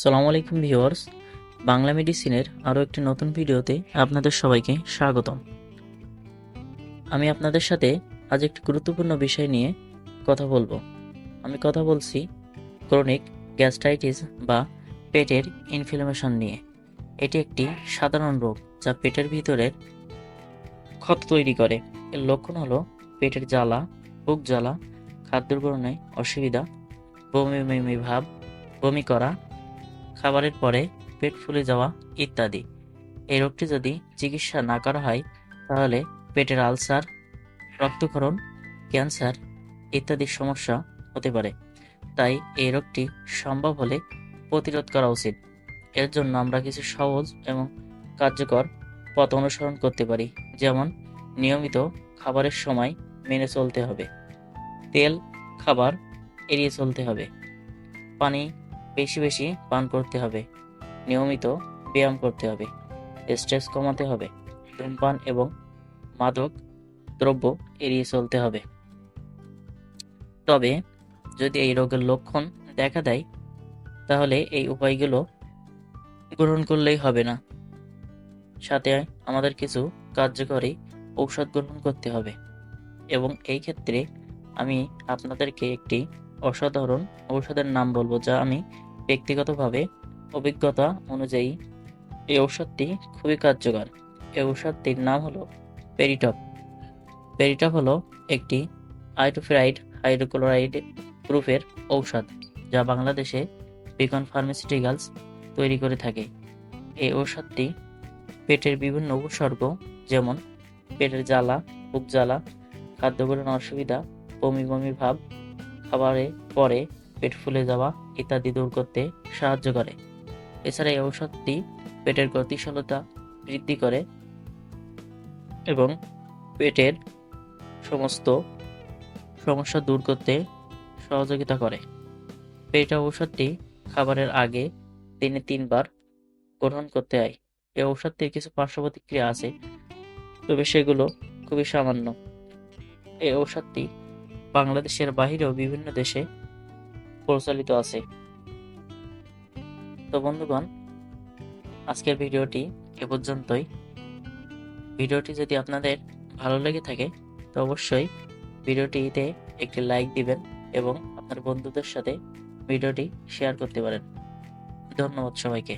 সালামু আলাইকুম ভিউয়ার্স, বাংলা মেডিসিনের আরও একটি নতুন ভিডিওতে আপনাদের সবাইকে স্বাগতম। আমি আপনাদের সাথে আজ একটি গুরুত্বপূর্ণ বিষয় নিয়ে কথা বলব। আমি কথা বলছি ক্রনিক গ্যাস্ট্রাইটিস বা পেটের ইনফ্লামেশন নিয়ে। এটি একটি সাধারণ রোগ যা পেটের ভিতরের ক্ষত তৈরি করে। এর লক্ষণ হলো পেটের জ্বালা, বুক জ্বালা খাদ্য গ্রহণে অসুবিধা, বমি বমি ভাব, বমি করা খাবারের পরে পেট ফুলে যাওয়া ইত্যাদি। এই রোগটি যদি চিকিৎসা না করা হয়, তাহলে পেটের আলসার, রক্তক্ষরণ, ক্যান্সার ইত্যাদি সমস্যা হতে পারে। তাই এই রোগটি সম্ভব হলে প্রতিরোধ করা উচিত। এর জন্য আমরা কিছু সহজ এবং কার্যকর পথ অনুসরণ করতে পারি, যেমন নিয়মিত খাবারের সময় মেনে চলতে হবে। তেল, খাবার এড়িয়ে চলতে হবে। পানি বেশি বেশি পান করতে হবে। নিয়মিত ব্যায়াম করতে হবে। স্ট্রেস কমাতে হবে। ধূমপান এবং মাদক দ্রব্য এড়িয়ে চলতে হবে। তবে যদি এই রোগের লক্ষণ দেখা দেয়, তাহলে এই উপায়গুলো গ্রহণ করলেই হবে না। সাথে আমাদের কিছু কার্যকরী ঔষধ গ্রহণ করতে হবে। এবং এই ক্ষেত্রে আমি আপনাদেরকে একটি অসাধারণ ঔষধের নাম বলব, যা আমি ব্যক্তিগতভাবে অভিজ্ঞতা অনুযায়ী এই ঔষধটি খুবই কার্যকর। এই ঔষধটির নাম হলো পেরিটপ। পেরিটপ হলো একটি আইটোফেরাইড হাইড্রোক্লোরাইড গ্রুপের ঔষধ, যা বাংলাদেশে বিকন ফার্মাসিউটিক্যালস তৈরি করে থাকে। এই ঔষধটি পেটের বিভিন্ন উপসর্গ, যেমন পেটের জ্বালা, বুক জ্বালা খাদ্য গ্রহণ অসুবিধা, বমি বমি ভাব, খাবারে পরে পেট ফুলে যাওয়া ইত্যাদি দূর করতে সাহায্য করে। এছাড়া এই ঔষধটি পেটের গতিশীলতা বৃদ্ধি করে এবং পেটের সমস্ত সমস্যা দূর করতে সহযোগিতা করে। পেট ঔষধটি খাবারের আগে দিনে তিনবার গ্রহণ করতে হয়। এই ঔষধটির কিছু পার্শ্ব প্রতিক্রিয়া আছে, তবে সেগুলো খুবই সামান্য। এই ঔষধটি বাংলাদেশের বাহিরেও বিভিন্ন দেশে প্রচলিত আছে। তো বন্ধুগণ, আজকের ভিডিওটি এ পর্যন্তই। ভিডিওটি যদি আপনাদের ভালো লেগে থাকে, তো অবশ্যই ভিডিওটিতে একটি লাইক দিবেন এবং আপনার বন্ধুদের সাথে ভিডিওটি শেয়ার করতে পারেন। ধন্যবাদ সবাইকে।